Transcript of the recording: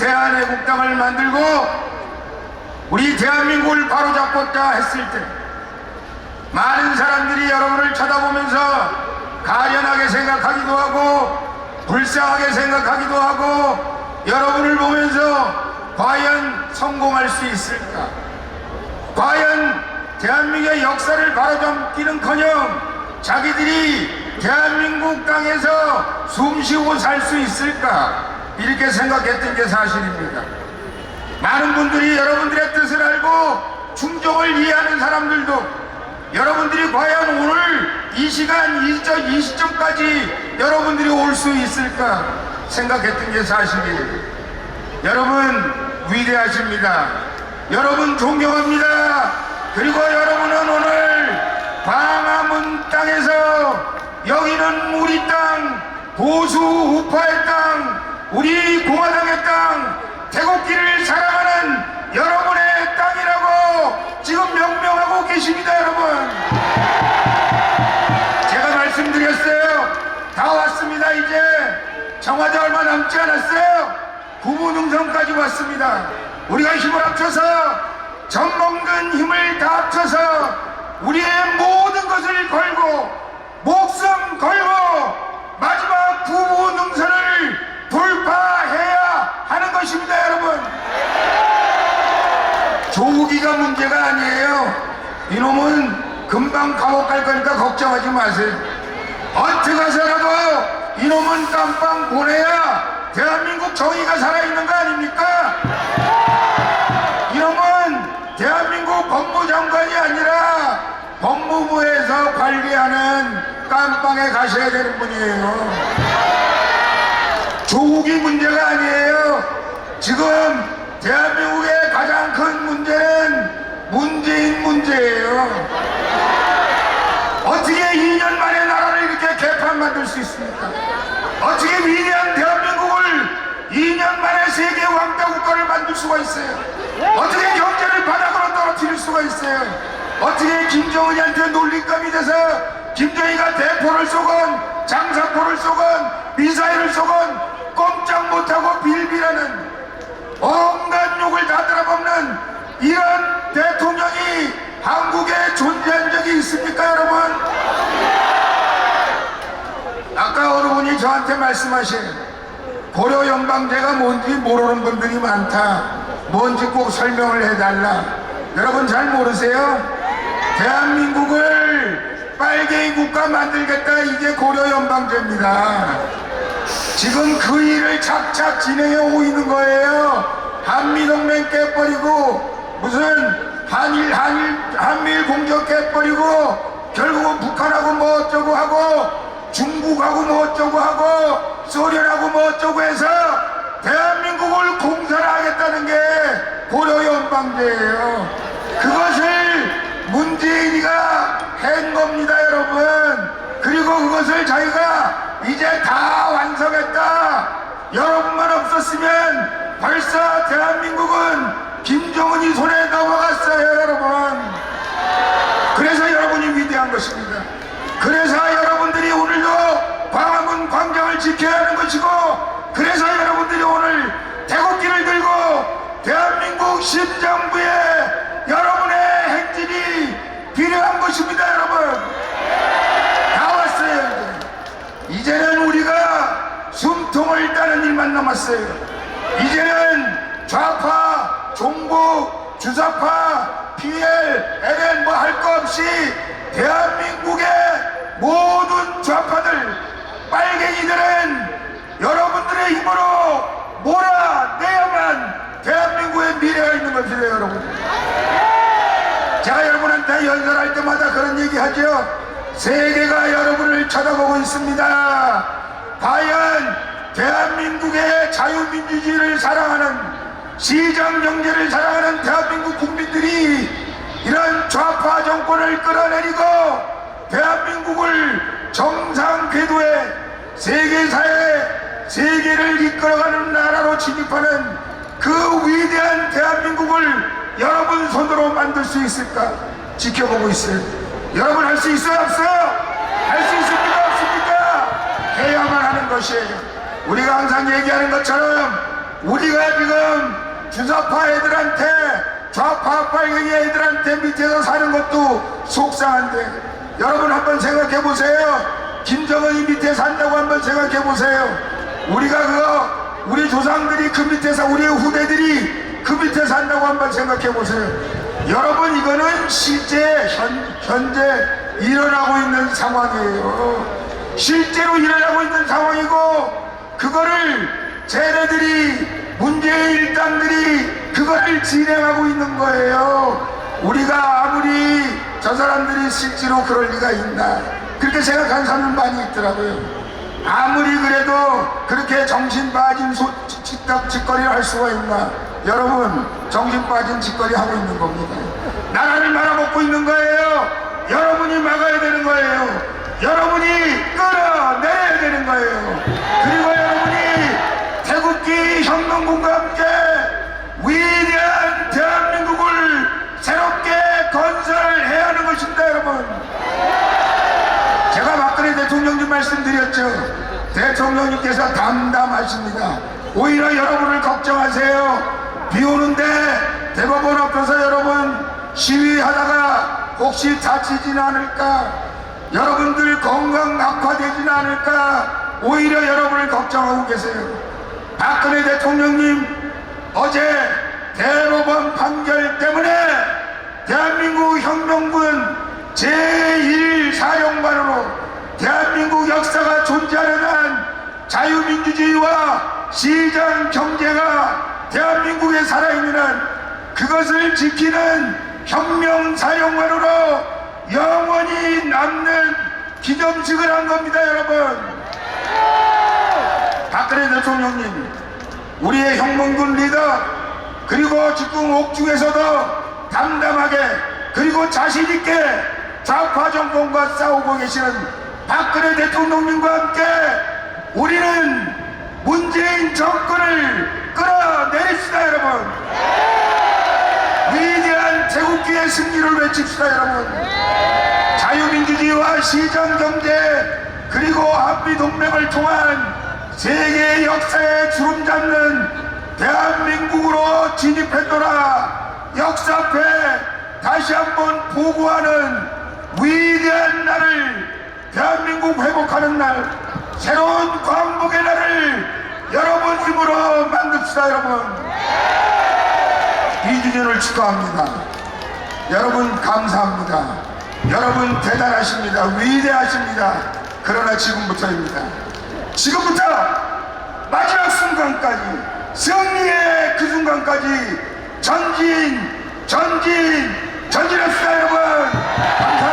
정권을 만들고 우리 대한민국을 바로잡고자 했을 때 많은 사람들이 여러분을 쳐다보면서 가련하게 생각하기도 하고 불쌍하게 생각하기도 하고 여러분을 보면서 과연 성공할 수 있을까? 과연 대한민국의 역사를 바로잡기는커녕 자기들이 대한민국 땅에서 숨쉬고 살 수 있을까? 이렇게 생각했던 게 사실입니다. 많은 분들이 여러분들의 뜻을 알고 충정을 이해하는 사람들도 여러분들이 과연 오늘 이 시간 이 저- 이 시점까지 여러분들이 올 수 있을까 생각했던 게 사실이에요. 여러분 위대하십니다. 여러분 존경합니다. 그리고 여러분은 오늘 광화문 땅에서 여기는 우리 땅, 보수 우파의 땅, 우리 공화당의 땅, 태국기를 사랑하는 여러분의 땅이라고 지금 명명하고 계십니다, 여러분. 제가 말씀드렸어요. 다 왔습니다, 이제. 청와대 얼마 남지 않았어요. 구문능선까지 왔습니다. 우리가 힘을 합쳐서 젖먹는 힘을 다 합쳐서 우리의 모든 것을 걸고 목숨 걸고 마지막 구문능선을 돌파해야 하는 것입니다, 여러분. 조기가 문제가 아니에요. 이놈은 금방 감옥 갈 거니까 걱정하지 마세요. 어떻게 해서라도 이놈은 깜빵 보내야 대한민국 정의가 살아있는 거 아닙니까? 이놈은 대한민국 법무장관이 아니라 법무부에서 관리하는 깜빵에 가셔야 되는 분이에요. 조국이 문제가 아니에요. 지금 대한민국의 가장 큰 문제는 문재인 문제예요. 어떻게 2년 만에 나라를 이렇게 개판 만들 수 있습니까? 어떻게 위대한 대한민국을 2년 만에 세계 왕따 국가를 만들 수가 있어요? 어떻게 경제를 바닥으로 떨어뜨릴 수가 있어요? 어떻게 김정은이한테 놀림감이 돼서 김정희가 대포를 쏘건 장사포를 쏘건 미사일을 쏘건 꼼짝 못하고 빌빌하는 온갖 욕을 다 들어먹는 이런 대통령이 한국에 존재한 적이 있습니까 여러분? 아까 어느 분이 저한테 말씀하신 고려 연방제가 뭔지 모르는 분들이 많다. 뭔지 꼭 설명을 해달라. 여러분 잘 모르세요? 대한민국을 빨갱이 국가 만들겠다. 이게 고려 연방제입니다. 지금 그 일을 착착 진행해 오고 있는 거예요. 한미동맹 깨버리고 무슨 한일 한일 한미일 공적 깨버리고 결국은 북한하고 뭐 어쩌고 하고 중국하고 뭐 어쩌고 하고 소련하고 뭐 어쩌고 해서 대한민국을 공사를 하겠다는 게 고려 연방제예요. 그것을 문재인이가 한 겁니다, 여러분. 그리고 그것을 자기가 이제 다 완성했다. 여러분만 없었으면 벌써 대한민국은 김정은이 손에 넘어갔어요, 여러분. 그래서 여러분이 위대한 것입니다. 그래서 여러분들이 오늘도 광화문 광장을 지켜야 하는 것이고, 그래서 여러분들이 오늘 태국기를 들고 대한민국 심정부에 여러분의 행진이 필요한 것입니다, 여러분. 다 왔어요, 이제. 이제는 우리가 숨통을 따는 일만 남았어요. 이제는 좌파, 종북, 주사파, PL, LN 뭐 할 거 없이 대한민국의 모든 좌파들, 빨갱이들은 여러분들의 힘으로 몰아내야만 대한민국의 미래가 있는 것이에요, 여러분. 제가 여러분한테 연설할 때마다 그런 얘기 하죠. 세계가 여러분을 쳐다보고 있습니다. 과연 대한민국의 자유민주주의를 사랑하는 시장 경제를 사랑하는 대한민국 국민들이 이런 좌파 정권을 끌어내리고 대한민국을 정상 궤도에 세계사에 세계를 이끌어가는 나라로 진입하는 그 위대한 대한민국을 여러분 손으로 만들 수 있을까 지켜보고 있어요. 여러분 할 수 있어요 없어요? 할 수 있습니까 없습니까? 해야만 하는 것이에요. 우리가 항상 얘기하는 것처럼 우리가 지금 주사파 애들한테 좌파 빨갱이 애들한테 밑에서 사는 것도 속상한데 여러분 한번 생각해 보세요. 김정은이 밑에 산다고 한번 생각해 보세요. 우리가 그거 우리 조상들이 그 밑에서 우리 후대들이 그 밑에 산다고 한번 생각해 보세요. 여러분 이거는 실제 현, 현재 일어나고 있는 상황이에요. 실제로 일어나고 있는 상황이고 그거를 쟤네들이 문재인 일당들이 그거를 진행하고 있는 거예요. 우리가 아무리 저 사람들이 실제로 그럴 리가 있나 그렇게 생각하는 사람 많이 있더라고요. 아무리 그래도 그렇게 정신 빠진 소, 짓거리를 할 수가 있나 여러분 정신 빠진 짓거리 하고 있는 겁니다. 나라를 말아먹고 있는 거예요. 여러분이 막아야 되는 거예요. 여러분이 끌어내야 되는 거예요. 그리고 여러분이 태극기 혁명군과 함께 위대한 대한민국을 새롭게 건설해야 하는 것입니다, 여러분. 제가 박근혜 대통령님 말씀드렸죠. 대통령님께서 담담하십니다. 오히려 여러분을 걱정하세요. 비 오는데 대법원 앞에서 여러분 시위하다가 혹시 다치지는 않을까? 여러분들 건강 악화되지는 않을까? 오히려 여러분을 걱정하고 계세요. 박근혜 대통령님 어제 대법원 판결 때문에 대한민국 혁명군 제1사령관으로 대한민국 역사가 존재하는 한 자유민주주의와 시장 경제가 대한민국에 살아있는 한 그것을 지키는 혁명사령관으로 영원히 남는 기념식을 한 겁니다 여러분 박근혜 대통령님 우리의 혁명군 리더 그리고 지금 옥중에서도 담담하게 그리고 자신있게 좌파 정권과 싸우고 계시는 박근혜 대통령님과 함께 우리는 문재인 정권을 끌어내립시다 여러분. 위대한 태국기의 승리를 외칩시다 여러분. 자유민주주의와 시장경제 그리고 한미동맹을 통한 세계 역사에 주름 잡는 대한민국으로 진입했노라. 역사패 다시 한번 보고하는 위대한 날을 대한민국 회복하는 날 새로운 광복의 날을 여러분 힘으로 만듭시다 여러분. 이주년을 축하합니다. 여러분 감사합니다. 여러분 대단하십니다. 위대하십니다. 그러나 지금부터입니다 지금부터 마지막 순간까지 승리의 그 순간까지 전진 전진 전진합시다 여러분 감사합니다.